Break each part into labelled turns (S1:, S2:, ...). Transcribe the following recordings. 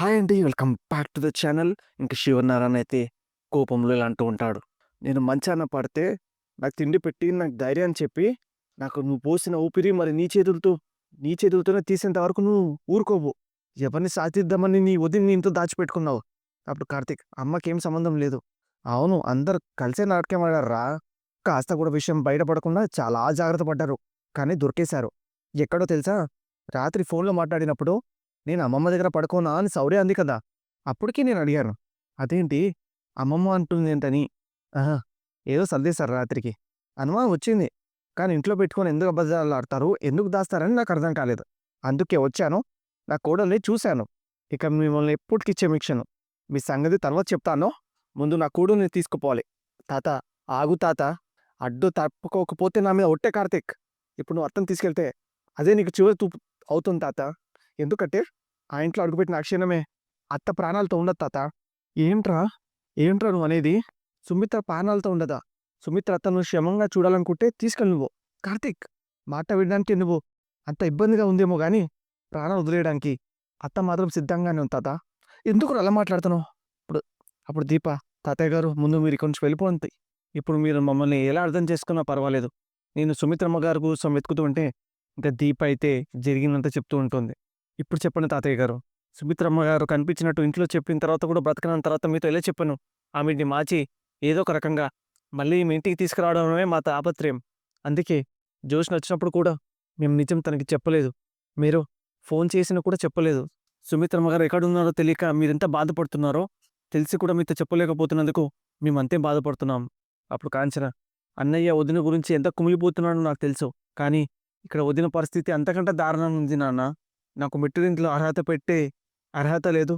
S1: Hi అండి. Welcome back to the channel. ఇంక శివనారాయణ అయితే కోపంలో ఇలా అంటూ ఉంటాడు. నేను మంచాన పడితే నాకు తిండి పెట్టి, నాకు ధైర్యాన్ని చెప్పి, నాకు నువ్వు పోసిన ఊపిరి మరి నీ చేతులతో నీ చేతులతోనే తీసేంత వరకు నువ్వు ఊరుకోవు. ఎవరిని సాధిద్దామని నీ వదిన్ని ఇంట్లో దాచిపెట్టుకున్నావు. అప్పుడు కార్తీక్ అమ్మకేం సంబంధం లేదు. అవును అందరూ కలిసే నాటకం ఆడారా కాస్త కూడా విషయం బయటపడకుండా చాలా జాగ్రత్త పడ్డారు. కానీ దొరికేశారు. ఎక్కడో తెలుసా? రాత్రి ఫోన్‌లో మాట్లాడినప్పుడు నేను అమ్మమ్మ దగ్గర పడుకోనా అని సౌర్య అంది కదా! అప్పటికే నేను అడిగాను. అదేంటి అమ్మమ్మ అంటుందేంటని. ఆహా! ఏదో సర్దేశారు రాత్రికి. అనుమానం వచ్చింది. కానీ ఇంట్లో పెట్టుకొని ఎందుకు అబద్ధాలాడతారు? ఎందుకు దాస్తారని నాకు అర్థం కాలేదు. అందుకే వచ్చాను. నా కోడల్ని చూశాను. ఇక మిమ్మల్ని ఎప్పటికి క్షమించను. మీ సంగతి తర్వాత చెప్తాను. ముందు నా కూడుని తీసుకుపోవాలి. తాత ఆగు తాత. అడ్డు తప్పుకోకపోతే నా మీద ఒట్టే కార్తీక్. ఇప్పుడు నువ్వు అర్థం తీసుకెళ్తే అదే నీకు చివరి తూపు అవుతుంది తాత. ఎందుకంటే ఆ ఇంట్లో అడుగుపెట్టిన ఆ అత్త ప్రాణాలతో ఉండదు తాత. ఏంట్రా? ఏంట్రా నువ్వు అనేది సుమిత్ర ప్రాణాలతో ఉండదా? సుమిత్ర అత్తను క్షమంగా చూడాలనుకుంటే తీసుకెళ్ళి నువ్వు. కార్తీక్ మాట వినడానికి నువ్వు అంత ఇబ్బందిగా ఉందేమో కానీ ప్రాణాలు వదిలేయడానికి అత్త మాత్రం సిద్ధంగానే ఉంది తాత. ఎందుకురా అలా మాట్లాడుతున్నావు? ఇప్పుడు అప్పుడు దీప తాతయ్య గారు ముందు మీరు ఇక్కడి నుంచి వెళ్ళిపోండి. ఇప్పుడు మీరు మమ్మల్ని ఎలా అర్థం చేసుకున్నా పర్వాలేదు. నేను సుమిత్రమ్మ గారు కోసం వెతుకుతూ ఉంటే ఇంకా దీప అయితే జరిగినంత చెప్తూ ఉంటుంది. ఇప్పుడు చెప్పండి తాతయ్య గారు. సుమిత్రమ్మ గారు కనిపించినట్టు ఇంట్లో చెప్పిన తర్వాత కూడా బ్రతకన తర్వాత మీతో ఎలా చెప్పను? ఆమెని మార్చి ఏదో ఒక రకంగా మళ్ళీ మీ ఇంటికి తీసుకురావడమే మా తాపత్రయం. అందుకే జోష్న వచ్చినప్పుడు కూడా మేము నిజం తనకి చెప్పలేదు. మీరు ఫోన్ చేసినా కూడా చెప్పలేదు. సుమిత్రమ్మ గారు ఎక్కడున్నారో తెలియక మీరెంత బాధపడుతున్నారో తెలిసి కూడా మీతో చెప్పలేకపోతున్నందుకు మేమంతే బాధపడుతున్నాం. అప్పుడు కాంచన అన్నయ్య వదిన గురించి ఎంత కుమిలిపోతున్నాడో నాకు తెలుసు. కానీ ఇక్కడ వదిన పరిస్థితి అంతకంటే దారుణంగా ఉంది నాన్న. నాకు మిట్టుదింట్లో అర్హత పెట్టే అర్హత లేదు.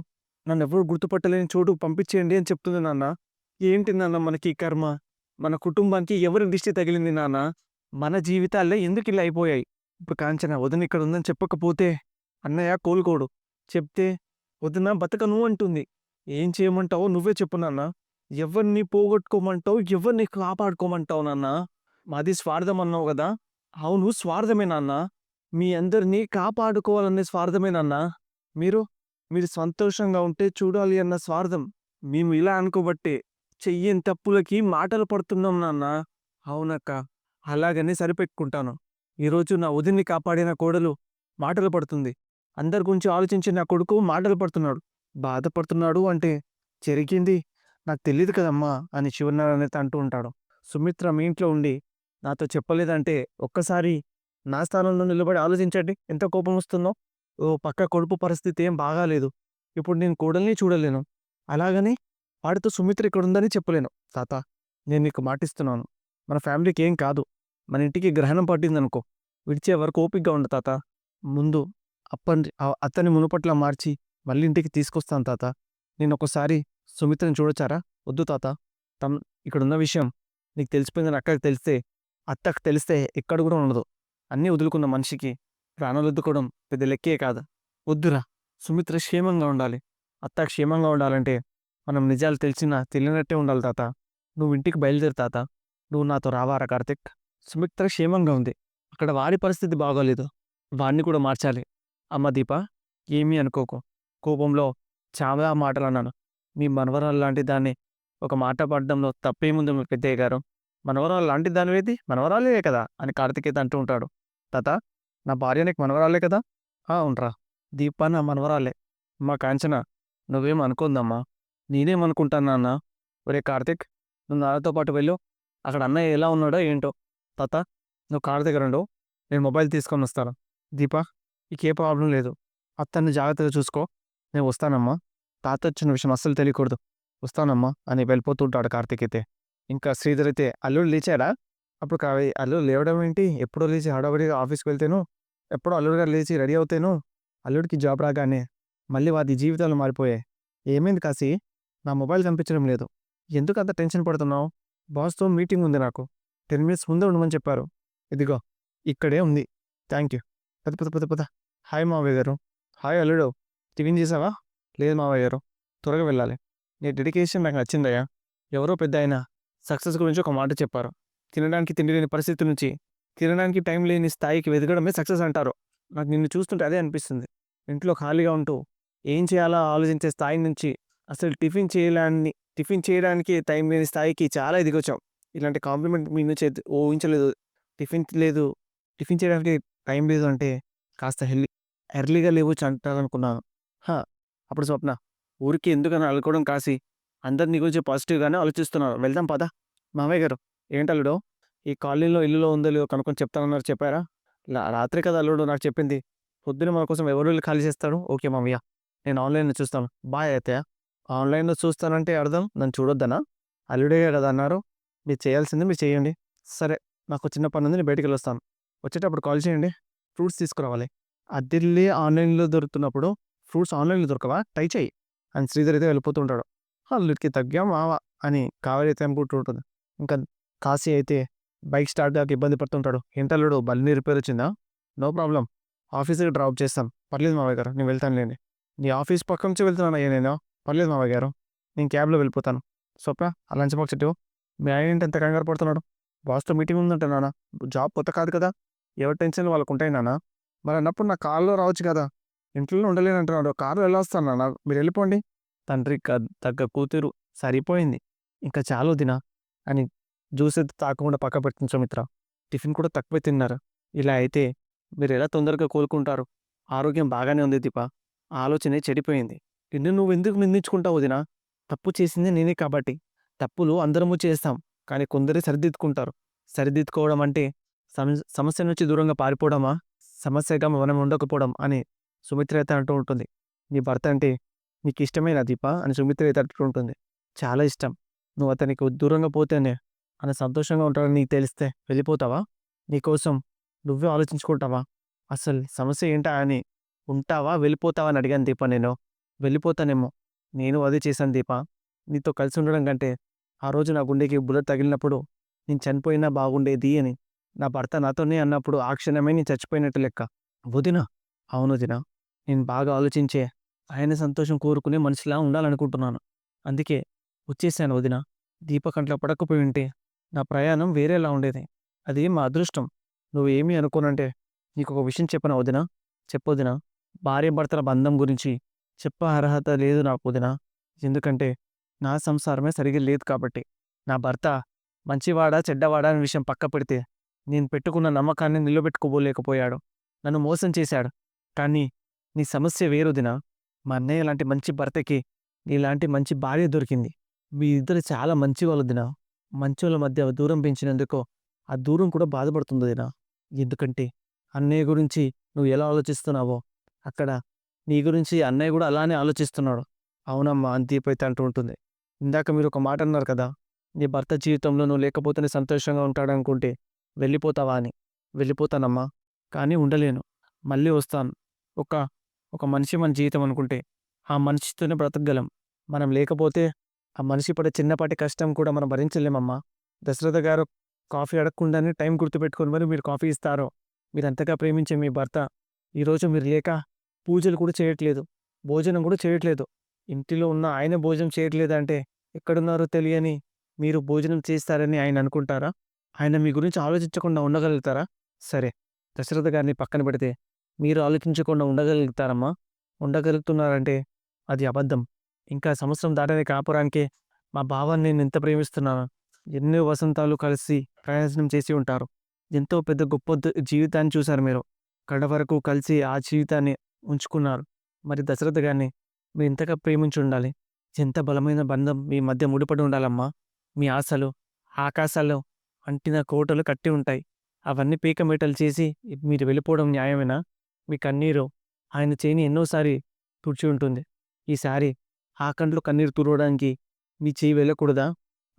S1: నన్నెవరూ గుర్తుపట్టలేని చోటుకు పంపించేయండి అని చెప్తుంది నాన్న. ఏంటి నాన్న మనకి కర్మ? మన కుటుంబానికి ఎవరి దిష్టి తగిలింది నాన్న? మన జీవితాల్లో ఎందుకు ఇలా అయిపోయాయి? ఇప్పుడు కాంచన వదిన ఇక్కడ ఉందని చెప్పకపోతే అన్నయ్య కోలుకోడు. చెప్తే వదిన బతకను అంటుంది. ఏం చేయమంటావో నువ్వే చెప్పు నాన్న. ఎవరిని పోగొట్టుకోమంటావు? ఎవరిని కాపాడుకోమంటావు నాన్న? మాది స్వార్థం అన్నావు గదా! అవును స్వార్థమే నాన్న. మీ అందరినీ కాపాడుకోవాలనే స్వార్థమేనన్నా మీరు మీరు సంతోషంగా ఉంటే చూడాలి అన్న స్వార్థం. మేము ఇలా అనుకోబట్టే చెయ్యని తప్పులకి మాటలు పడుతున్నాం నాన్న. అవునక్క. అలాగనే సరిపెట్టుకుంటాను. ఈరోజు నా ఉదిని కాపాడిన కోడలు మాటలు పడుతుంది. అందరి గురించి ఆలోచించి నా కొడుకు మాటలు పడుతున్నాడు. బాధపడుతున్నాడు అంటే జరిగింది నాకు తెలీదు కదమ్మా అని శివనారాయణ అంటూ ఉంటాడు. సుమిత్ర మీ ఇంట్లో ఉండి నాతో చెప్పలేదంటే ఒక్కసారి నా స్థానంలో నిలబడి ఆలోచించండి ఎంత కోపం వస్తుందో. ఓ పక్క కొడుపు పరిస్థితి ఏం బాగాలేదు. ఇప్పుడు నేను కోడల్ని చూడలేను. అలాగని వాడితో సుమిత్ర ఇక్కడుందని చెప్పలేను. తాత నేను నీకు మాటిస్తున్నాను. మన ఫ్యామిలీకి ఏం కాదు. మన ఇంటికి గ్రహణం పట్టిందనుకో విడిచే వరకు ఓపికగా ఉండు తాత. ముందు అప్పని అత్తని మునుపట్లా మార్చి మళ్ళీ ఇంటికి తీసుకొస్తాను తాత. నేను ఒకసారి సుమిత్రని చూడొచ్చారా? వద్దు తాత. తమ్ ఇక్కడున్న విషయం నీకు తెలిసిపోయిందని అక్కకి తెలిస్తే అత్తకు తెలిస్తే ఎక్కడ కూడా ఉండదు. అన్నీ వదులుకున్న మనిషికి ప్రాణాలు పెద్ద లెక్కే కాదు. వద్దురా సుమిత్ర క్షేమంగా ఉండాలి. అత్త క్షేమంగా ఉండాలంటే మనం నిజాలు తెలిసినా తెలియనట్టే ఉండాలి తాత. నువ్వు ఇంటికి బయలుదేరు తాత. నువ్వు నాతో రావారా కార్తిక్ సుమిత్ర క్షేమంగా ఉంది. అక్కడ వాడి పరిస్థితి బాగోలేదు. వాడిని కూడా మార్చాలి. అమ్మ దీప ఏమీ అనుకోకు. కోపంలో చాలా మాటలు అన్నాను. మీ మనవరాలు లాంటి దాన్ని ఒక మాట పడడంలో తప్పేముంది మీ పెద్దయ్య గారు? మనవరాలు లాంటి దానివేది మనవరాలే కదా అని కార్తికేత అంటూ ఉంటాడు. తాత నా భార్య నీకు మనవరాలే కదా? ఆ అవునురా. దీప నా మనవరాలే. మా కాంచన నువ్వేం అనుకోందమ్మా నేనేమనుకుంటాను నాన్న. ఒరే కార్తీక్ నువ్వు నాన్నతో పాటు వెళ్ళు. అక్కడ అన్నయ్య ఎలా ఉన్నాడో ఏంటో. తాత నువ్వు కారు దగ్గర ఉండు. నేను మొబైల్ తీసుకొని వస్తాను. దీపా ఇకే ప్రాబ్లం లేదు. అత్తన్ని జాగ్రత్తగా చూసుకో. నేను వస్తానమ్మా. తాత వచ్చిన విషయం అస్సలు తెలియకూడదు. వస్తానమ్మా అని వెళ్ళిపోతుంటాడు కార్తీక్ అయితే. ఇంకా శ్రీధర్ అయితే అల్లుడు లేచాడా? అప్పుడు కావి అల్లుడు లేవడం ఏంటి? ఎప్పుడో లేచి హడావిడిగా ఆఫీస్‌కి వెళ్తేను, ఎప్పుడో అల్లుడు గారు లేచి రెడీ అవుతాను అల్లుడికి జాబ్ రాగానే మళ్ళీ వారి జీవితాలు మారిపోయాయి. ఏమైంది కాసి నా మొబైల్ కనిపించడం లేదు. ఎందుకు అంత టెన్షన్ పడుతున్నావు? బాస్‌తో మీటింగ్ ఉంది నాకు. 10 మినిట్స్ ముందే ఉండమని చెప్పారు. ఇదిగో ఇక్కడే ఉంది. Thank you. పద పద పద పద. హాయ్ మావయ్య గారు. హాయ్ అల్లుడు. టిఫిన్ చేసావా? లేదు మావయ్య గారు. త్వరగా వెళ్ళాలి. నీ డెడికేషన్ నాకు నచ్చిందయ్యా. ఎవరో పెద్ద అయినా సక్సెస్ గురించి ఒక మాట చెప్పారు. తినడానికి తిండి లేని పరిస్థితి నుంచి తినడానికి టైం లేని స్థాయికి వెదగడమే సక్సెస్ అంటారు. నాకు నిన్ను చూస్తుంటే అదే అనిపిస్తుంది. ఇంట్లో ఖాళీగా ఉంటూ ఏం చేయాలో ఆలోచించే స్థాయి నుంచి అసలు టిఫిన్ చేయడాన్ని టిఫిన్ చేయడానికి టైం లేని స్థాయికి చాలా ఎదిగొచ్చాం. ఇలాంటి కాంప్లిమెంట్ మీ నుంచి ఊహించలేదు. టిఫిన్ లేదు. టిఫిన్ చేయడానికి టైం లేదు అంటే కాస్త హెల్లి ఎర్లీగా లేవచ్చు అంటారనుకున్నాను. హా అప్పుడు స్వప్న ఊరికి ఎందుకని అలుకోవడం కాసి అందరు నీ గురించి పాజిటివ్గానే ఆలోచిస్తున్నారు. వెళ్దాం పదా. మామయ్య గారు. ఏంటి అల్లుడు ఈ కాలనీలో ఇల్లులో ఉందో లేదో కనుక్కొని చెప్తానన్నారు చెప్పారా? రాత్రి కదా అల్లుడు నాకు చెప్పింది. పొద్దున మన కోసం ఎవరు వెళ్ళి ఖాళీ చేస్తాడు ఓకే మామయ్య నేను ఆన్లైన్లో చూస్తాను. బాయ్ అయితే. ఆన్లైన్లో చూస్తానంటే అర్థం? నన్ను చూడొద్దనా? అల్లుడే కదా అన్నారు. మీరు చేయాల్సింది మీరు చేయండి. సరే నాకు చిన్న పని ఉంది నేను బయటికి వెళ్ళొస్తాను. వచ్చేటప్పుడు కాల్ చేయండి. ఫ్రూట్స్ తీసుకురావాలి. అద్దెల్లి ఆన్లైన్లో దొరుకుతున్నప్పుడు ఫ్రూట్స్ ఆన్లైన్లో దొరకవా? ట్రై చేయి. అని శ్రీధర్ అయితే వెళ్ళిపోతుంటాడు అల్లుడికి తగ్గా మావా అని కావేరి అయితే అనుకుంటుంటుంది ఇంకా కాశీ అయితే బైక్ స్టార్ట్ కాక ఇబ్బంది పడుతుంటాడు. ఇంటర్లోడు బండి రిపేర్ వచ్చిందా? No problem. ఆఫీస్కి డ్రాప్ చేస్తాం పర్లేదు మావయ్య గారు నేను వెళ్తాను లేని నీ ఆఫీస్ పక్క నుంచి వెళ్తున్నాను అయ్యా నేను. పర్లేదు మావయ్య గారు నేను క్యాబ్లో వెళ్ళిపోతాను. స్వప్న ఆ లంచ్ బాక్స్ ఇటు. మీ ఆయన ఏంటి ఎంత కంగారు పడుతున్నాడు? బాస్తో మీటింగ్ ఉందంట నాన్న. జాబ్ కొత్త కాదు కదా. ఎవరి టెన్షన్ వాళ్ళకు ఉంటాయి నాన్న? మరి అన్నప్పుడు నా కారులో రావచ్చు కదా. ఇంట్లో ఉండలేనంటున్నాడు కారులో ఎలా వస్తాను నాన్న. మీరు వెళ్ళిపోండి. తండ్రి తగ్గ కూతురు సరిపోయింది. ఇంకా చాలు దినా అని జ్యూస్ అయితే తాకుండా పక్క పెట్టిన సుమిత్ర టిఫిన్ కూడా తక్కువే తిన్నారు. ఇలా అయితే మీరు ఎలా తొందరగా కోలుకుంటారు? ఆరోగ్యం బాగానే ఉంది దీప. ఆలోచనే చెడిపోయింది. నిన్ను నువ్వు ఎందుకు నిందించుకుంటావు వదినా? తప్పు చేసింది నేనే కాబట్టి. తప్పులు అందరము చేస్తాం కానీ కొందరే సరిదిద్దుకుంటారు. సరిదిద్దుకోవడం అంటే సమస్య నుంచి దూరంగా పారిపోవడమా? సమస్యగా మనం ఉండకపోవడం అని సుమిత్ర అయితే అంటూ ఉంటుంది. నీ భర్త అంటే నీకు ఇష్టమేనా దీప? అని సుమిత్ర అయితే అంటూ ఉంటుంది. చాలా ఇష్టం. నువ్వు అతనికి దూరంగా పోతేనే అని సంతోషంగా ఉంటాడని నీకు తెలిస్తే వెళ్ళిపోతావా? నీకోసం నువ్వే ఆలోచించుకుంటావా? అసలు సమస్య ఏంటా అని ఉంటావా? వెళ్ళిపోతావా అని అడిగాను దీప నేను. వెళ్ళిపోతానేమో. నేను అదే చేశాను దీప. నీతో కలిసి ఉండడం కంటే ఆ రోజు నా గుండెకి బుల్లెట్ తగిలినప్పుడు నేను చనిపోయినా బాగుండేది అని. నా భర్త నాతోనే అన్నప్పుడు ఆ క్షణమే నేను చచ్చిపోయినట్టు లెక్క. వదినా. అవును వదినా. నేను బాగా ఆలోచించే ఆయన సంతోషం కోరుకునే మనిషిలా ఉండాలనుకుంటున్నాను. అందుకే వచ్చేసాను వదిన. దీపకంట్లో పడకపోయి ఉంటే నా ప్రయాణం వేరేలా ఉండేది. అది మా అదృష్టం. నువ్వు ఏమీ అనుకోనంటే నీకు ఒక విషయం చెప్పనా వదినా? చెప్పొదినా భార్య భర్తల బంధం గురించి చెప్ప అర్హత లేదు నాకు వదినా. ఎందుకంటే నా సంసారమే సరిగ్గా లేదు కాబట్టి. నా భర్త మంచివాడా చెడ్డవాడా అనే విషయం పక్క పెడితే నేను పెట్టుకున్న నమ్మకాన్ని నిలబెట్టుకోబోలేకపోయాడు నన్ను మోసం చేశాడు. కానీ నీ సమస్య వేరుదినా మా అన్నయ్య లాంటి మంచి భర్తకి నీలాంటి మంచి భార్య దొరికింది. మీ ఇద్దరు చాలా మంచి వాళ్ళు దినా మంచోళ్ళ మధ్య దూరం పెంచినందుకు ఆ దూరం కూడా బాధపడుతుంది దినా ఎందుకంటే అన్నయ్య గురించి నువ్వు ఎలా ఆలోచిస్తున్నావో అక్కడ నీ గురించి అన్నయ్య కూడా అలానే ఆలోచిస్తున్నాడు. అవునమ్మా అని అయితే అంటూ ఉంటుంది. ఇందాక మీరు ఒక మాట అన్నారు కదా నీ భర్త జీవితంలో నువ్వు లేకపోతేనే సంతోషంగా ఉంటాడనుకుంటే వెళ్ళిపోతావా అని. వెళ్ళిపోతానమ్మా కానీ ఉండలేను. మళ్ళీ వస్తాను. ఒక ఒక మనిషి మన జీవితం అనుకుంటే ఆ మనిషితోనే బ్రతకగలం. మనం లేకపోతే ఆ మనిషి పడే చిన్నపాటి కష్టం కూడా మనం భరించలేమమ్మా. దశరథ గారు కాఫీ అడగకుండానే టైం గుర్తుపెట్టుకొని మరి మీరు కాఫీ ఇస్తారో? మీరు అంతగా ప్రేమించే మీ భర్త. ఈరోజు మీరు లేక పూజలు కూడా చేయట్లేదు. భోజనం కూడా చేయట్లేదు. ఇంటిలో ఉన్న ఆయన భోజనం చేయట్లేదంటే ఎక్కడున్నారో తెలియని మీరు భోజనం చేస్తారని ఆయన అనుకుంటారా? ఆయన మీ గురించి ఆలోచించకుండా ఉండగలుగుతారా? సరే దశరథ గారిని పక్కన పెడితే మీరు ఆలోచించకుండా ఉండగలుగుతారమ్మా. ఉండగలుగుతున్నారంటే అది అబద్ధం. ఇంకా సంవత్సరం దాటనే కాపురానికి మా భావాన్ని నేను ఎంత ప్రేమిస్తున్నాను. ఎన్నో వసంతాలు కలిసి ప్రయాణం చేసి ఉంటారు. ఎంతో పెద్ద గొప్ప జీవితాన్ని చూశారు మీరు. కడ వరకు కలిసి ఆ జీవితాన్ని ఉంచుకున్నారు. మరి దశరథ గారిని మీరు ఇంతగా ప్రేమించి ఉండాలి? ఎంత బలమైన బంధం మీ మధ్య ముడిపడి ఉండాలమ్మా. మీ ఆశలు ఆకాశాలు అంటిన కోటలు కట్టి ఉంటాయి. అవన్నీ పీకమీటలు చేసి మీరు వెళ్ళిపోవడం న్యాయమేనా? మీ కన్నీరు ఆయన చేయని ఎన్నోసారి తుడిచి ఉంటుంది. ఈసారి ఆ కంట్లో కన్నీరు తుడవడానికి మీ చేయి వెళ్ళకూడదా?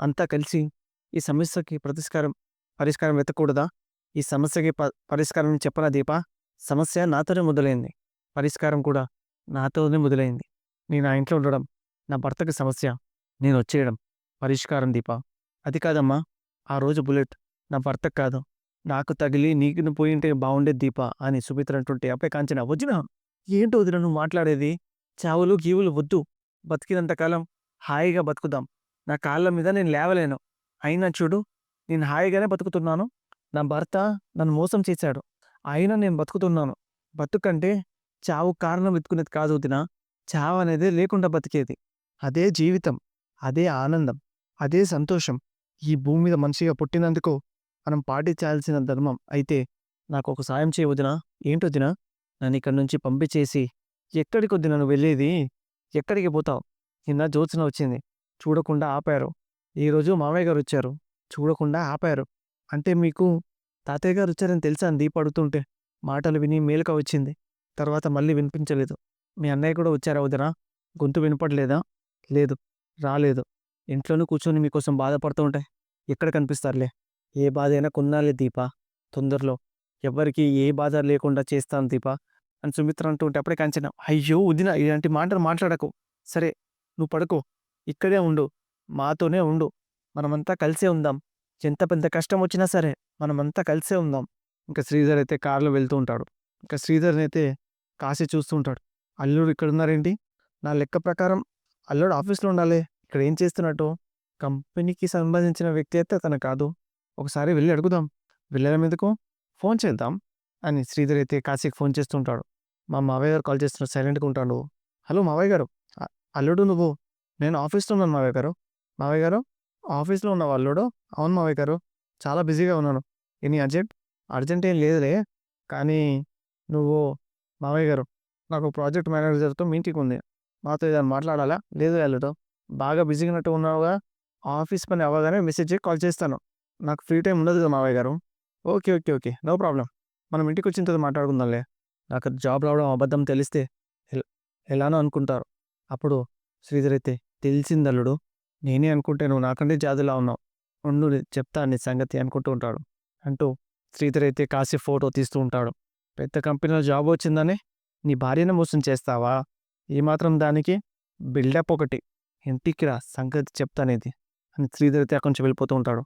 S1: అంతా కలిసి ఈ సమస్యకి ప్రతిష్కారం పరిష్కారం వెతకూడదా? ఈ సమస్యకి ప పరిష్కారం చెప్పరా దీపా? సమస్య నాతోనే మొదలైంది. పరిష్కారం కూడా నాతోనే మొదలైంది. నేను ఆ ఇంట్లో ఉండడం నా భర్తకి సమస్య నేను వచ్చేయడం పరిష్కారం దీపా. అది కాదమ్మా ఆ రోజు బుల్లెట్ నా భర్తకు కాదు. నాకు తగిలి నీకు పోయింటే బాగుండేది దీప అని సుమిత్ర అంటుంటే అప్పే కాంచిన వదిన ఏంటో వదిన నువ్వు మాట్లాడేది? చావులు గీవులు వద్దు. బతికినంతకాలం హాయిగా బతుకుదాం. నా కాళ్ళ మీద నేను లేవలేను. అయినా చూడు నేను హాయిగానే బతుకుతున్నాను. నా భర్త నన్ను మోసం చేశాడు. అయినా నేను బతుకుతున్నాను. బతుకంటే చావు కారణం వెతుకునేది కాదు వదిన. చావు అనేది లేకుండా బతికేది. అదే జీవితం. అదే ఆనందం. అదే సంతోషం. ఈ భూమి మీద మనిషిగా పుట్టినందుకు మనం పాటించాల్సిన ధర్మం అయితే నాకు ఒక సాయం చేయవద్దునా ఏంటొద్దునా నన్ను ఇక్కడి నుంచి పంపించేసి ఎక్కడికొద్దిన నువ్వు నన్ను వెళ్ళేది? ఎక్కడికి పోతావు? నిన్న జ్యోత్స్న వచ్చింది. చూడకుండా ఆపారు. ఈరోజు మామయ్య గారు వచ్చారు. చూడకుండా ఆపారు. అంటే మీకు తాతయ్య గారు వచ్చారని తెలుసా అని మాటలు విని మేలుక వచ్చింది. తర్వాత మళ్ళీ వినిపించలేదు. మీ అన్నయ్య కూడా వచ్చారా వదినా? గొంతు వినపడలేదా? లేదు. రాలేదు. ఇంట్లోనే కూర్చొని మీకోసం బాధపడుతూ ఉంటే ఎక్కడ కనిపిస్తారులే? ఏ బాధ అయినా కొన్నాలే దీప. తొందరలో. ఎవ్వరికీ ఏ బాధ లేకుండా చేస్తాను దీప. అని సుమిత్ర అంటూ ఉంటే అప్పుడే కంచన అయ్యో! వదిన ఇలాంటి మాటలు మాట్లాడకు. సరే నువ్వు పడుకో. ఇక్కడే ఉండు. మాతోనే ఉండు. మనమంతా కలిసే ఉందాం. ఎంత పెద్ద కష్టం వచ్చినా సరే మనమంతా కలిసే ఉందాం. ఇంకా శ్రీధర్ అయితే కారులో వెళ్తూ ఉంటాడు. ఇంకా శ్రీధర్ని అయితే కాసి చూస్తూ ఉంటాడు. అల్లుడు ఇక్కడ ఉన్నారేంటి నా లెక్క ప్రకారం అల్లుడు ఆఫీస్లో ఉండాలి. ఇక్కడ ఏం చేస్తున్నట్టు? కంపెనీకి సంబంధించిన వ్యక్తి అయితే తన కాదు. ఒకసారి వెళ్ళి అడుగుదాం. వెళ్ళడం ఎందుకు? ఫోన్ చేద్దాం. అని శ్రీధర్ అయితే కాశీకి ఫోన్ చేస్తుంటాడు మా మావయ్య గారు కాల్ చేస్తున్నారు. సైలెంట్గా ఉంటాడు. హలో మావయ్య గారు. అల్లుడు నువ్వు? నేను ఆఫీస్లో ఉన్నాను మావయ్య గారు. మావయ్య గారు ఆఫీస్లో ఉన్నావు అల్లుడు. అవును మావయ్య గారు. చాలా బిజీగా ఉన్నాను. Any urgent? అర్జెంట్ ఏం లేదులే. కానీ నువ్వు మావయ్య గారు నాకు ప్రాజెక్ట్ మేనేజర్తో మీటింగ్ ఉంది. మాతో ఏదైనా మాట్లాడాలా? లేదు అల్లుడు. బాగా బిజీగా ఉన్నట్టు ఉన్నావుగా. ఆఫీస్ పని అవ్వగానే మెసేజ్ చేసి కాల్ చేస్తాను. నాకు ఫ్రీ టైం ఉండదు కదా మావయ్య గారు. Okay okay okay. No problem మనం ఇంటికి వచ్చిన తర్వాత మాట్లాడుకుందాంలే. నాకు జాబ్ రావడం అబద్ధం తెలిస్తే ఎలానో అనుకుంటారు. అప్పుడు శ్రీధర్ అయితే తెలిసిందల్లుడు నేనే అనుకుంటే నువ్వు నాకంటే జాదులా ఉన్నావు. ఉండు చెప్తా నీ సంగతి అనుకుంటూ ఉంటాడు. అంటూ శ్రీధర్ అయితే కాసి ఫోటో తీస్తూ ఉంటాడు. పెద్ద కంపెనీలో జాబ్ వచ్చిందని నీ భార్యను మోసం చేస్తావా? ఏమాత్రం దానికి బిల్డప్ ఒకటి. ఇంటికి రా సంగతి చెప్తానేది అని శ్రీధర్ అయితే అక్కడి నుంచి వెళ్ళిపోతూ ఉంటాడు.